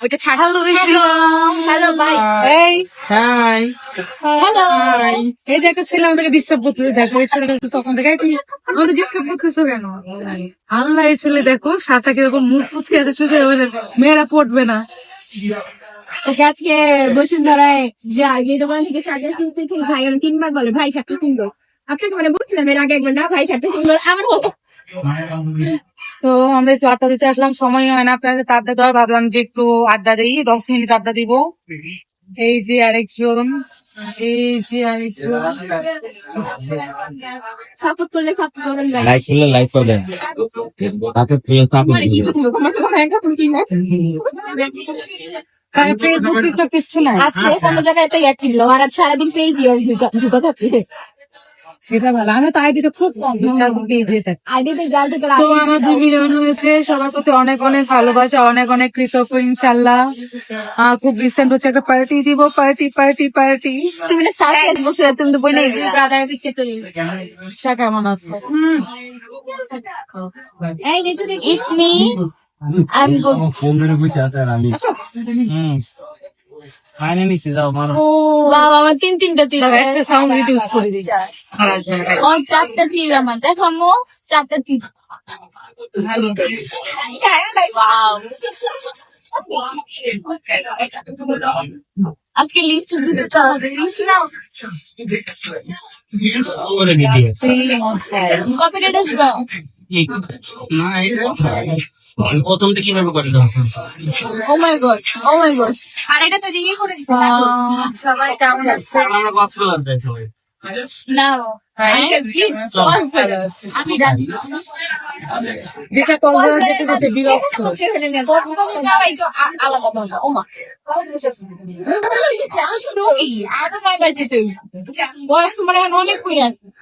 ওইটা ছাড়। হ্যালো ভাই এই। হাই হ্যালো এই যে একটা ছেলে আমাদেরকে ডিস্টার্ব করতেছে দেখো এই ছেলেটা তখন থেকে আমাদের ডিস্টার্ব করতেছো কেন? আল্লাহ এই ছেলে দেখো সাতটা কীরকম মুখ ফুচকে আছে শুধু মেয়েরা পড়বে না। ওকে আজকে বসুন্ধরায় যা যে দোকান থেকে শার্টটা কিনতে ভাই আমি তিনবার বলে ভাই শার্টটা কিনবো। আপনাকে মানে বলছিলাম এর আগে একবার না ভাই শার্টটা কিনবো। আমার হতো তো আমরা একটু আড্ডা দিতে আসলাম সময় হয় না আপনাদের তো আড্ডা দেওয়ার ভাবলাম যে একটু আড্ডা দিই দশ মিনিট আড্ডা দিব। এই যে আরেকজন এই যে আরেকজন। সাপোর্ট করলে সাপোর্ট করবেন লাইক করলে লাইক প্রিয় সাপোর্ট কি কিনবো তোমাকে কোনো একটা তুমি কিনবো ফেসবুক টিকটক কিচ্ছু নাই। আছে কোনো জায়গায় তো এক কিনলো আর আজ সারাদিন পেয়েছি ওর ঢুকা থাকে এটা ভালো। আমি তো আইডিটা খুব কম আইডিতে জাল থেকে। তো আমার দুই মিলিয়ন হয়েছে সবার প্রতি অনেক অনেক ভালোবাসা অনেক অনেক কৃতজ্ঞ ইনশাল্লাহ। খুব রিসেন্ট হচ্ছে একটা পার্টি দিব পার্টি পার্টি পার্টি তুমি না সারপ্রাইজ বসে তুমি তো বই নাই ব্রাদার পিকচার তুলি সা কেমন আছে? এই ইটস মি গুড ফোন ধরে বসে আছে আমি। ফাইনালি নিছি যাও মারো। বাবা আমার তিন তিনটা তীর একটা সাউন্ড রিডিউস করে দিই ও চারটা তীর আমার দেখো আম্মু চারটা তীর। আজকে লিস্ট দিতে চাও লিস্ট নাও। করে দিদি কপিটা না এটা প্রথম থেকে কীভাবে করে দাও ও মাই গড ও মাই গড আর এটা তো দিয়ে করে দিতে সবাই কেমন আছে আমরা কক্সবাজার যাই সবাই না Please, ভালো আছে। আমি জানি যেটা কক্সবাজার যেতে যেতে বিরক্ত কক্সবাজার যাওয়াই তো আ- আলাদা ব্যাপার। ও মা। তুই, আরও কয়বার যেতে হইবে? বয়স তোমার এখন অনেক কইরা আছে।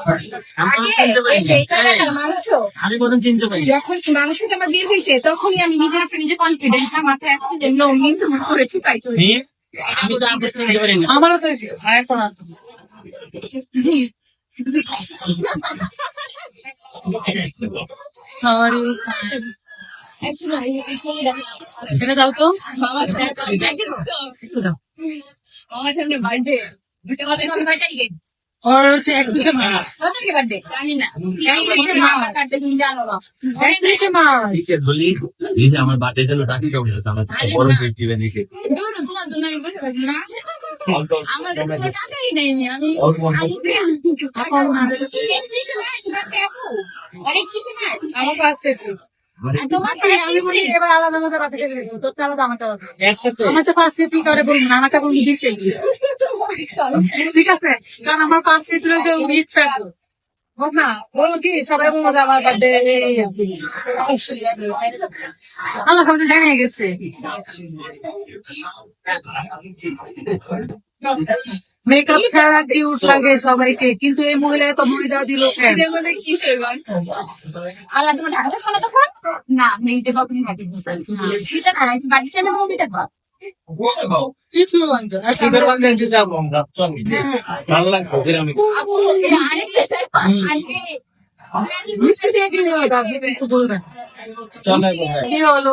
একটা। আমি প্রথম চিনতে পারি যখন মাংসটা আমার বের হয়েছে তখনই আমি নিজের উপরে নিজে কনফিডেন্স আমার যে নো করে আমি তো আপনার চিনতে পারি না আমারও তো হ্যাঁ, এখন? এটা দাও তো। দাও। আমার সামনে বার্থডে ওর হচ্ছে একত্রিশে মার্চ একত্রিশে মার্চ আমার বার্থডে টাকা কেমন আছে আমার বড় দেখে ফার্স্ট এপ্রিল তোমার আমি বলি এবার আলাদা আলাদা কথা কেটে দেবো তোর তো আলাদা আমারটা আলাদা। একসাথে? তো ফার্স্ট এপ্রিল করে বলব না আমারটা বলব বিশ ঠিক আছে? কারণ আমার থাকব না বলব কি সবাই আমার বার্থডে আল্লাহ জানিয়ে গেছে। মেকআপ ছাড়া কিউট লাগে সবাইকে কিন্তু এই মহিলা তো মহিলা দিল কেন? এদের মধ্যে কি আল্লাহ তোমার ঢাকা শোনা তখন? না মেয়েতে বা তুমি হাঁটি এটা না বাড়ি ছেলে মুভিটা কিছু আন্টি মিষ্টি দিয়ে গেলে চল কি হলো.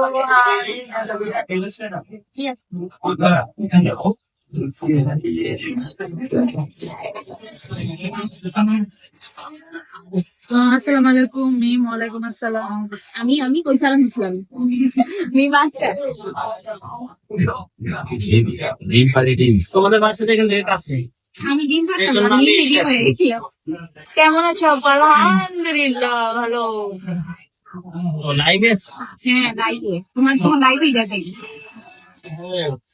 আসসালামু আলাইকুম মিম ওয়ালাইকুম আসসালাম। আমি আমি ইসলাম। ডিম ডিম তোমাদের বাসা থেকে লেট আছে। আমি রেডি হয়ে গেছিলাম কেমন আছো আলহামদুলিল্লাহ ভালো। লাইভে হ্যাঁ লাইভে তোমার তোমার লাইভেই দেখাই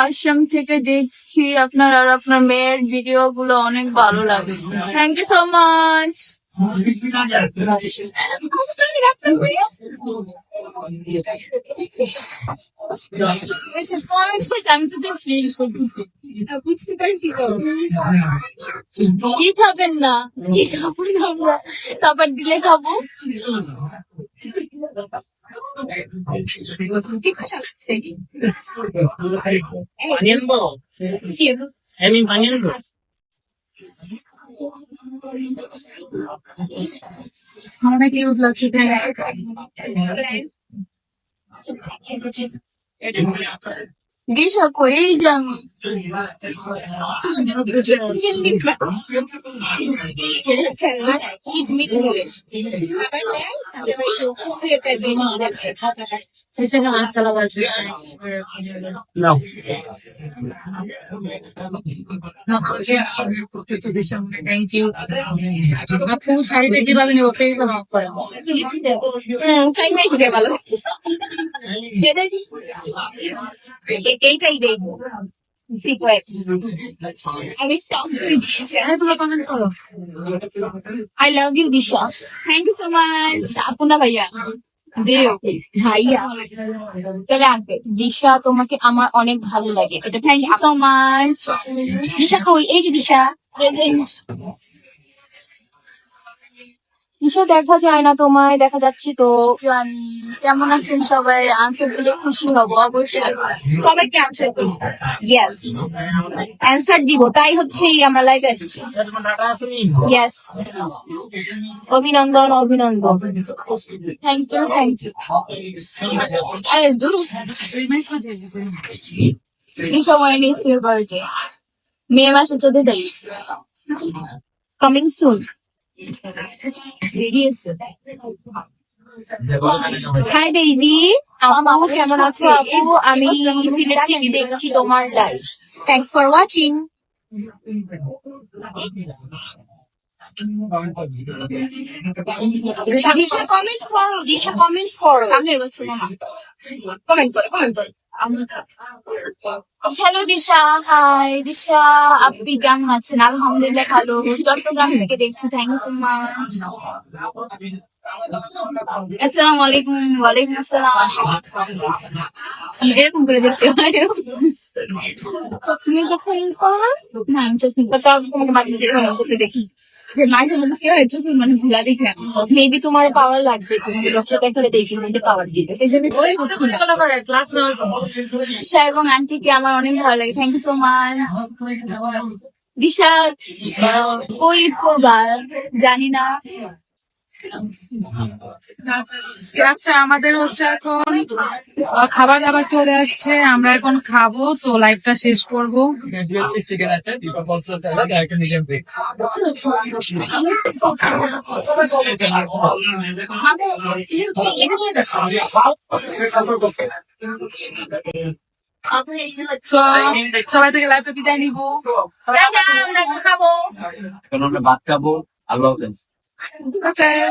আসাম থেকে দেখছি আপনার আর আপনার মেয়ের ভিডিও গুলো অনেক ভালো লাগে। থ্যাংক ইউ সো মাচ আমি তো কি খাবেন না? কি খাব না আমরা? খাবার দিলে খাব? পানি আনব আমি পানি আনব অনেক ইউজ লাগছে দিশা কই এই যে আমি নাও থ্যাংক ইউ আপু শাড়িটা কীভাবে নেব পেয়ে যাব এইটাই দেখব। I love you Disha. Thank you so much আপু না ভাইয়া ভাইয়া চলে আনতে দিশা তোমাকে আমার অনেক ভালো লাগে। এটা thank you so much Disha কই? এই যে দিশা। দিশা দেখা যায় না তোমায় দেখা যাচ্ছে তো। আমি কেমন আছেন সবাই? আনসার দিলে খুশি হব অবশ্যই। সবাইকে আনসার ইয়েস অ্যান্সার দিব তাই হচ্ছে আমরা লাইভে আসছি। ইয়েস অভিনন্দন অভিনন্দন। থ্যাংক ইউ থ্যাংক ইউ আরে দূর। এই সময় বার্থডে মে মাসে চোদ্দ তারিখ কামিং সুন হাই ডেইজি আপু কেমন আছো? আপু আমি সিলেট থেকে দেখছি তোমার live thanks for watching Disha comment করো দিশা কমেন্ট করো। সামনের বছর কমেন্ট করো কমেন্ট করো। হ্যালো দিশা। হাই দিশা। আপনি কেমন আছেন? আলহামদুলিল্লাহ ভালো। চট্টগ্রাম থেকে দেখছি। থ্যাংক ইউ সো মাচ আসসালামু আলাইকুম। ওয়ালাইকুম আসসালাম। এরকম করে দেখতে হয়। তুমি কাছে ইউজ করো না? আমি তাও তোমাকে বাকি দিয়ে দেখি। যে মাঝে মধ্যে কি হয় চোখের মানে ভুলা দেখে মেবি তোমার পাওয়ার লাগবে তুমি ডক্টর দেখালে দেখি তোমাকে পাওয়ার দিবে। এই জন্য ওই ছোটবেলা করে ক্লাস নেওয়ার দিশা এবং আন্টিকে আমার অনেক ভালো লাগে thank you so much Disha ওই করবা জানি না। আচ্ছা আমাদের হচ্ছে এখন খাবার দাবার চলে আসছে আমরা এখন খাব তো লাইভটা শেষ করব। সবাই থেকে লাইভটা বিদায় নিবো। আমরা খাব। আমরা ভাত খাব আল্লাহ Okay.